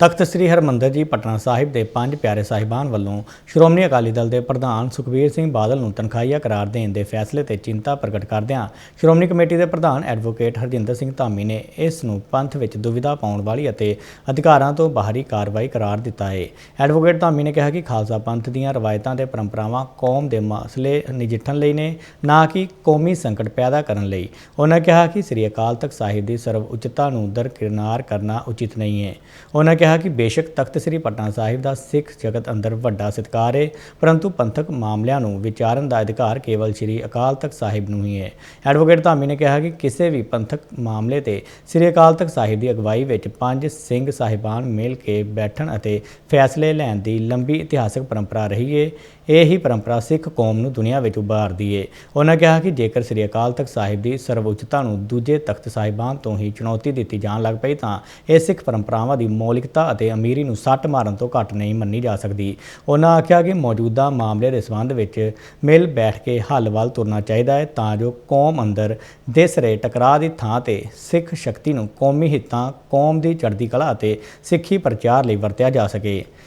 ਤਖਤ ਸ੍ਰੀ ਹਰਮੰਦਰ ਜੀ ਪਟਨਾ ਸਾਹਿਬ ਦੇ ਪੰਜ ਪਿਆਰੇ ਸਾਹਿਬਾਨ ਵੱਲੋਂ ਸ਼੍ਰੋਮਣੀ ਅਕਾਲੀ ਦਲ ਦੇ ਪ੍ਰਧਾਨ ਸੁਖਬੀਰ ਸਿੰਘ ਬਾਦਲ ਨੂੰ ਤਨਖਾਹੀਆ ਕਰਾਰ ਦੇਣ ਦੇ ਫੈਸਲੇ ਤੇ ਚਿੰਤਾ ਪ੍ਰਗਟ ਕਰਦਿਆਂ ਸ਼੍ਰੋਮਣੀ ਕਮੇਟੀ ਦੇ ਪ੍ਰਧਾਨ ਐਡਵੋਕੇਟ ਹਰਜਿੰਦਰ ਸਿੰਘ ਧਾਮੀ ਨੇ ਇਸ ਨੂੰ ਪੰਥ ਵਿੱਚ ਦੁਵਿਧਾ ਪਾਉਣ ਵਾਲੀ ਅਤੇ ਅਧਿਕਾਰਾਂ ਤੋਂ ਬਾਹਰੀ ਕਾਰਵਾਈ ਕਰਾਰ ਦਿੱਤਾ ਹੈ ਐਡਵੋਕੇਟ ਧਾਮੀ ਨੇ ਕਿਹਾ ਕਿ ਖਾਲਸਾ ਪੰਥ ਦੀਆਂ ਰਵਾਇਤਾਂ ਤੇ ਪਰੰਪਰਾਵਾਂ ਕੌਮ ਦੇ ਮਸਲੇ ਨਜਿੱਠਣ ਲਈ ਨੇ, ਨਾ ਕਿ ਕੌਮੀ ਸੰਕਟ ਪੈਦਾ ਕਰਨ ਲਈ। ਉਹਨਾਂ ਕਿਹਾ ਕਿ ਸ੍ਰੀ ਅਕਾਲ ਤਖਤ ਸਾਹਿਬ ਦੀ ਸਰਵ ਉੱਚਤਾ ਨੂੰ ਦਰਕਿਨਾਰ ਕਰਨਾ ਉਚਿਤ ਨਹੀਂ ਹੈ ਉਹਨਾਂ ਕਿਹਾ ਕਿਹਾ ਕਿ ਬੇਸ਼ੱਕ ਤਖਤ ਸ੍ਰੀ ਪਟਨਾ ਸਾਹਿਬ ਦਾ ਸਿੱਖ ਜਗਤ ਅੰਦਰ ਵੱਡਾ ਸਤਿਕਾਰ ਹੈ ਪਰੰਤੂ ਪੰਥਕ ਮਾਮਲਿਆਂ ਨੂੰ ਵਿਚਾਰਨ ਦਾ ਅਧਿਕਾਰ ਕੇਵਲ ਸ੍ਰੀ ਅਕਾਲ ਤਖਤ ਸਾਹਿਬ ਨੂੰ ਹੀ ਹੈ ਐਡਵੋਕੇਟ ਧਾਮੀ ਨੇ ਕਿਹਾ ਕਿ ਕਿਸੇ ਵੀ ਪੰਥਕ ਮਾਮਲੇ ਤੇ ਸ੍ਰੀ ਅਕਾਲ ਤਖਤ ਸਾਹਿਬ ਦੀ ਅਗਵਾਈ ਵਿੱਚ ਪੰਜ ਸਿੰਘ ਸਾਹਿਬਾਨ ਮਿਲ ਕੇ ਬੈਠਣ ਅਤੇ ਫੈਸਲੇ ਲੈਣ ਦੀ ਲੰਬੀ ਇਤਿਹਾਸਕ ਪਰੰਪਰਾ ਰਹੀ ਹੈ ਇਹ ਹੀ ਪਰੰਪਰਾ ਸਿੱਖ ਕੌਮ ਨੂੰ ਦੁਨੀਆ ਵਿੱਚ ਉਭਾਰਦੀ ਹੈ ਉਹਨਾਂ ਕਿਹਾ ਕਿ ਜੇਕਰ ਸ੍ਰੀ ਅਕਾਲ ਤਖਤ ਸਾਹਿਬ ਦੀ ਸਰਵਉੱਚਤਾ ਨੂੰ ਦੂਜੇ ਤਖਤ ਸਾਹਿਬਾਨ ਤੋਂ ਹੀ ਚੁਣੌਤੀ ਦਿੱਤੀ ਜਾਣ ਲੱਗ ਪਈ ਤਾਂ ਇਹ ਸਿੱਖ ਪਰੰਪਰਾਵਾਂ ਦੀ ਮੌਲਿਕਤਾ ਅਤੇ ਅਮੀਰੀ ਨੂੰ ਸੱਟ ਮਾਰਨ ਤੋਂ ਘੱਟ ਨਹੀਂ ਮੰਨੀ ਜਾ ਸਕਦੀ। ਉਹਨਾਂ ਆਖਿਆ ਕਿ ਮੌਜੂਦਾ ਮਾਮਲੇ ਦੇ ਸੰਬੰਧ ਵਿੱਚ ਮਿਲ ਬੈਠ ਕੇ ਹੱਲ ਵੱਲ ਤੁਰਨਾ ਚਾਹੀਦਾ ਹੈ ਤਾਂ ਜੋ ਕੌਮ ਅੰਦਰ ਦਿਸ ਰਹੇ ਟਕਰਾਅ ਦੀ ਥਾਂ ਤੇ ਸਿੱਖ ਸ਼ਕਤੀ ਨੂੰ ਕੌਮੀ ਹਿੱਤਾਂ, ਕੌਮ ਦੀ ਚੜ੍ਹਦੀ ਕਲਾ ਅਤੇ ਸਿੱਖੀ ਪ੍ਰਚਾਰ ਲਈ ਵਰਤਿਆ ਜਾ ਸਕੇ।